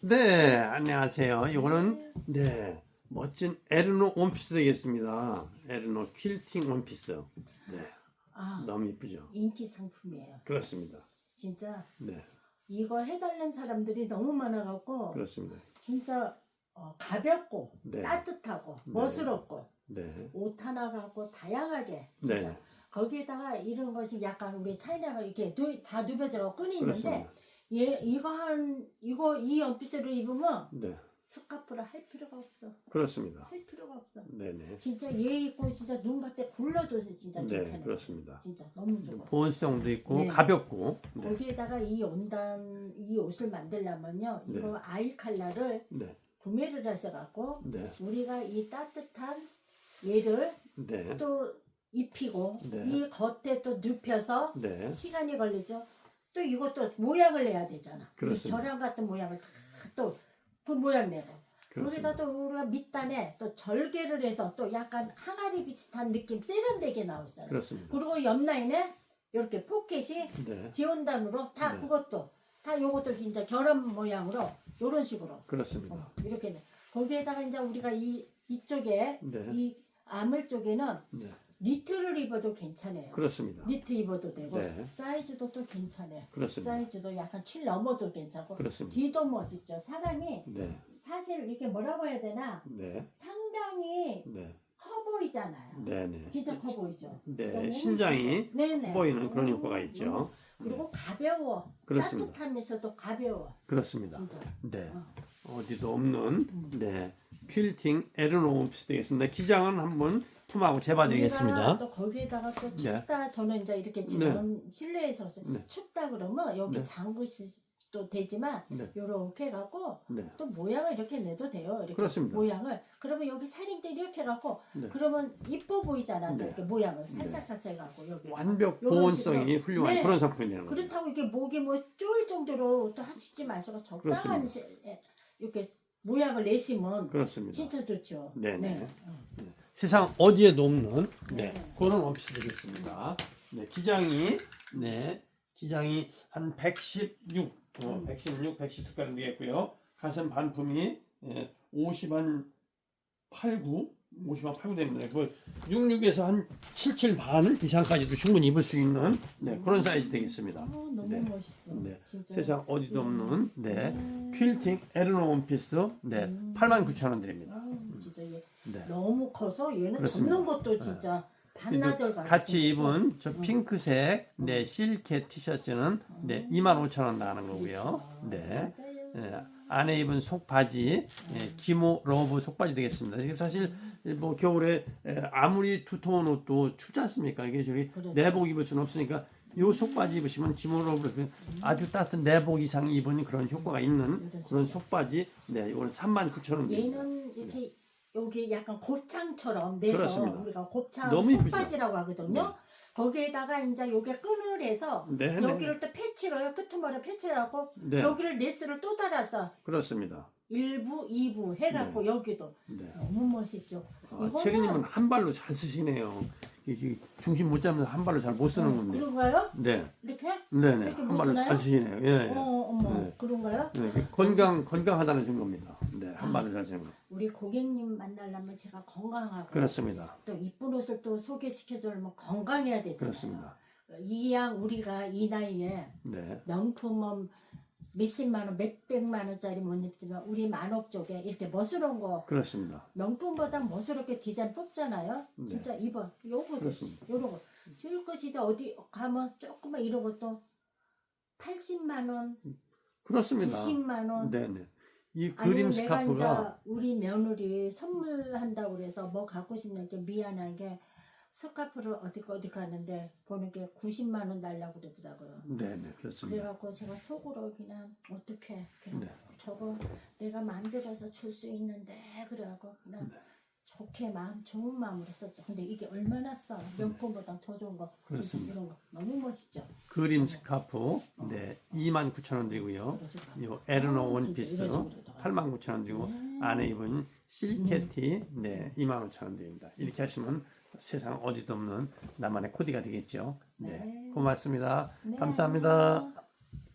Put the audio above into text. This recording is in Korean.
네, 안녕하세요. 이거는 네 멋진 에르노 원피스 되겠습니다. 에르노 퀼팅 원피스. 네, 아, 너무 이쁘죠. 인기 상품이에요. 그렇습니다. 진짜 네, 이거 해달라는 사람들이 너무 많아갖고 그렇습니다. 진짜 어, 가볍고 네. 따뜻하고 네. 멋스럽고 네, 옷 하나 갖고 다양하게 진짜 네, 거기에다가 이런 것이 약간 우리 차이나가 이렇게 누, 다 누벼져가 끈이 있는데 그렇습니다. 얘 이거 한 이거 이 원피스를 입으면 네, 스카프를 할 필요가 없어 그렇습니다. 할 필요가 없어 네, 네, 진짜 얘 입고 진짜 눈 같아 굴러줘서 진짜 네, 괜찮아 그렇습니다. 진짜 너무 좋아 보온성도 있고 네. 가볍고. 네, 거기에다가 이 온단 이 옷을 만들려면요 네. 이거 아이 칼라를 네, 구매를 해서 갖고 네, 우리가 이 따뜻한 얘를 네, 또 입히고 네. 이 겉에 또 눕혀서 네, 시간이 걸리죠 또 이것도 모양을 내야 되잖아 이 그렇습니다. 결함 같은 모양을 다 또 그 모양 내고 그렇습니다. 거기다 또 우리가 밑단에 또 절개를 해서 또 약간 항아리 비슷한 느낌 세련되게 나오잖아요 그렇습니다. 그리고 옆 라인에 이렇게 포켓이 네, 지원단으로 다 네. 그것도 다 요것도 이제 결함 모양으로 요런 식으로 그렇습니다. 어, 이렇게 돼. 거기에다가 이제 우리가 이 이쪽에 네, 이 아물 쪽에는 네, 니트를 입어도 괜찮아요. 그렇습니다. 니트 입어도 되고 네. 사이즈도 또 괜찮아요. 그렇습니다. 사이즈도 약간 7 넘어도 괜찮고 그렇습니다. 뒤도 멋있죠. 사람이 네, 사실 이렇게 뭐라고 해야 되나 네, 상당히 네, 커 보이잖아요. 네, 네. 진짜 커 보이죠. 네, 신장이 네네. 보이는 그런 음, 효과가 있죠. 그리고 가벼워. 그렇습니다. 따뜻하면서도 가벼워. 그렇습니다. 진짜. 네, 어. 어디도 없는 네 퀼팅 에르노 원피스 되겠습니다. 기장은 한번 품하고 재봐드리겠습니다. 또 거기에다가 또 네. 춥다 저는 이제 이렇게 지금 실내에서 네. 춥다 그러면 여기 네. 잠그도 되지만 네, 요렇게 해갖고 네, 또 모양을 이렇게 내도 돼요 이렇게 그렇습니다. 모양을 그러면 여기 살인대 이렇게 해갖고 네. 그러면 이뻐 보이잖아 네. 이렇게 모양을 살짝 살짝 해갖고 여기 완벽 요런 보온성이 식으로. 훌륭한 네. 그런 상품이 되는 겁니다. 그렇다고 이게 목이 뭐 쪼일 정도로 또 하시지 마시고 적당한 그렇습니다. 시, 에, 이렇게 모양을 내시면 그렇습니다. 진짜 좋죠 네네. 어. 세상 어디에도 없는 네, 네. 그런 원피스 되겠습니다. 네, 기장이 네, 기장이 한 116, 어, 음. 116, 110까지 되겠고요. 가슴 반품이 예, 50 한 89, 50 한 89 됩니다. 그 66에서 한 77 반 이상까지도 충분히 입을 수 있는 네, 그런 사이즈 되겠습니다. 어, 너무 네. 멋있어 네. 진짜 세상 어디도 없는 네, 음. 퀼팅 에르노 원피스 네, 음. 89,000원 드립니다. 아우, 진짜 얘 네. 너무 커서 얘는 그렇습니다. 접는 것도 진짜 반나절 같이 같이 입은 저 음. 핑크색 네 실케 티셔츠는 네 25,000원 나가는 거고요. 네. 맞아요. 예, 안에 입은 속바지 예, 기모 러브 속바지 되겠습니다. 이게 사실 뭐 겨울에 예, 아무리 두터운 옷도 춥지 않습니까? 이게 저기 그렇죠. 내복 입을 수는 없으니까 요 속바지 입으시면 기모 러브 그 아주 따뜻한 내복 이상 입은 그런 효과가 있는 그런 속바지 네 이거는 39,000 원 얘는 이렇게 여기 약간 곱창처럼 내서 그렇습니다. 우리가 곱창 너무 이쁘죠? 속바지라고 하거든요. 네. 거기에다가 이제 요게 끈을 해서 네, 네. 여기를 또 패치를 끄트머리 패치해갖고 네. 여기를 네스를 또 달아서 그렇습니다. 1부, 2부 해갖고 여기도 네. 너무 멋있죠. 아, 이거는- 체리님은 한 발로 잘 쓰시네요. 이게 중심 못 잡면서 한 발로 잘 못 쓰는 건데. 그런가요? 네, 이렇게? 네 네 이렇게 한못 발로 쓰나요? 잘 쓰시네요. 예, 예. 어, 어머, 네. 그런가요? 네, 그 건강 건강하다는 증거입니다. 네, 한 발로 잘 쓰는 거. 우리 고객님 만나려면 제가 건강하고 그렇습니다. 또 이쁜 옷을 또 소개시켜주려면 건강해야 되잖아요. 그렇습니다. 이양 우리가 이 나이에 네, 명품은 몇십만 원, 몇백만 원짜리 못 입지만 우리 만옥 쪽에 이렇게 멋스러운 거 그렇습니다. 명품보다 멋스럽게 디자인 뽑잖아요. 네. 진짜 입어. 요거 그렇습니다. 요런 거. 실거 진짜 어디 가면 조금만 이런 것도 80만 원, 그렇습니다. 90만 원. 네, 네. 이 그림 내가 이제 스카프가 우리 며느리 선물한다고 그래서 뭐 갖고 싶는 게 미안한 게 스카프를 어디 어디 가는데 보는 게 90만 원 달라고 그러더라고요. 네, 네, 그렇습니다. 그래갖고 제가 속으로 그냥 어떻게 그냥 네. 저거 내가 만들어서 줄 수 있는데 그래갖고 그냥 네. 좋게 마음 좋은 마음으로 썼죠. 근데 이게 얼마나 싸 명품보다 더 좋은 거 진짜 그렇습니다. 이런 거 너무 멋있죠. 그림 스카프 네, 29,000원 드리고요. 그래서 요 에르노 아, 원피스 진짜 이런 식으로 더. 89,000원 드리고 음. 안에 입은 실케티 네 25,000원 드립니다. 이렇게 하시면 세상 어디도 없는 나만의 코디가 되겠죠. 네, 네. 고맙습니다. 네. 감사합니다.